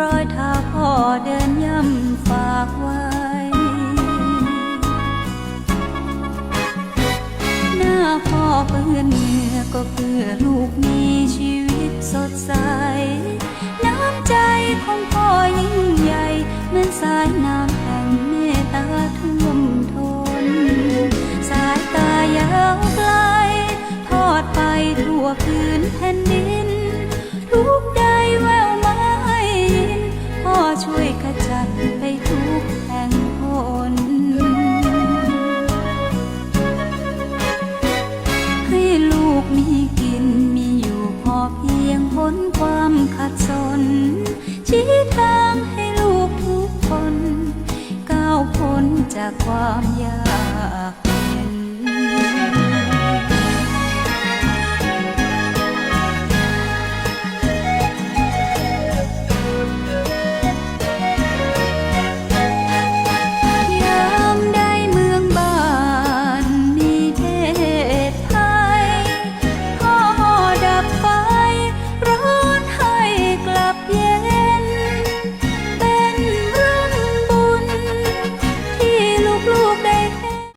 รอยเท้าพ่อเดินย่ำฝากไว้ หน้าพ่อเพื่อนเหงื่อก็เพื่อลูกมีชีวิตสดใส น้ำใจของพ่อยิ่งใหญ่เหมือนสายน้ำแห่งเมตตาท่วมทน สายตายาวไกล ทอดไปทั่วพื้นแผ่น ช่วยขจัดไปทุกแห่งหนให้ลูกมีกินมีอยู่พอเพียงพ้นความขัดสน ชี้ทางให้ลูกทุกคน ก้าวพ้นจากความยาก